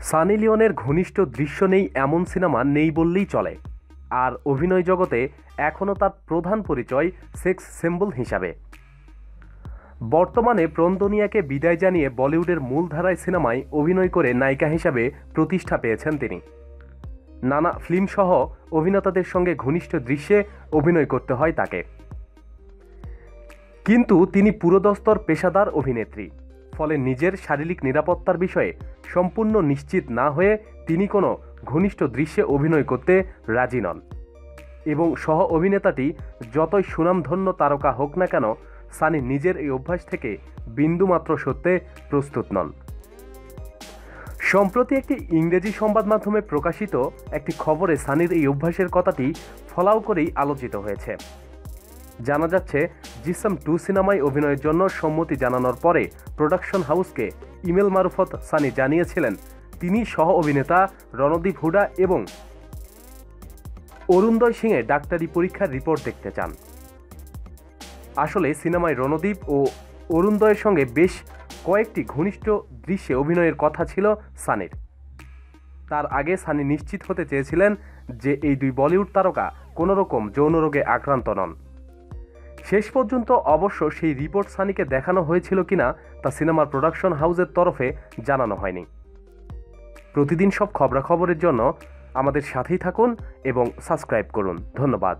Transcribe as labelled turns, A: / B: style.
A: সানি লিওনের ঘনিষ্ঠ দৃশ্য নেই, এমন সিনেমা নেই বললেই চলে। আর অভিনয় জগতে এখনও তার প্রধান পরিচয় সেক্স সিম্বল হিসাবে। বর্তমানে প্রন্দনিয়াকে বিদায় জানিয়ে বলিউডের মূলধারায় সিনেমায় অভিনয় করে নায়িকা হিসাবে প্রতিষ্ঠা পেয়েছেন তিনি। নানা ফিল্মসহ অভিনেতাদের সঙ্গে ঘনিষ্ঠ দৃশ্যে অভিনয় করতে হয় তাকে। কিন্তু তিনি পুরোদস্তর পেশাদার অভিনেত্রী। ফলে নিজের শারীরিক নিরাপত্তার বিষয়ে সম্পূর্ণ নিশ্চিত না হয়ে তিনি কোনো ঘনিষ্ঠ দৃশ্যে অভিনয় করতে রাজি নন। এবং সহ অভিনেতাটি যতই সুনামধন্য তারকা হোক না কেন, সানি নিজের এই অভ্যাস থেকে বিন্দুমাত্র সত্যে প্রস্তুত নন। সম্প্রতি একটি ইংরেজি সংবাদ মাধ্যমে প্রকাশিত একটি খবরে সানির এই অভ্যাসের কথাটি ফলাও করেই আলোচিত হয়েছে। জানা যাচ্ছে, জিসাম টু সিনেমায় অভিনয়ের জন্য সম্মতি জানানোর পরে প্রোডাকশন হাউসকে ইমেল মারফত সানি জানিয়েছিলেন। তিনি সহ অভিনেতা রণদীপ হুডা এবং অরুণদয় সিংয়ে ডাক্তারি পরীক্ষার রিপোর্ট দেখতে চান। আসলে সিনেমায় রণদীপ ও অরুণদয়ের সঙ্গে বেশ কয়েকটি ঘনিষ্ঠ দৃশ্যে অভিনয়ের কথা ছিল সানির। তার আগে সানি নিশ্চিত হতে চেয়েছিলেন যে এই দুই বলিউড তারকা কোনো রকম যৌন রোগে আক্রান্ত নন। শেষ পর্যন্ত অবশ্য সেই রিপোর্ট সানিকে দেখানো হয়েছিল কিনা তা সিনেমার প্রোডাকশন হাউসের তরফে জানানো হয়নি। প্রতিদিন সব খবরাখবরের জন্য আমাদের সাথেই থাকুন এবং সাবস্ক্রাইব করুন। ধন্যবাদ।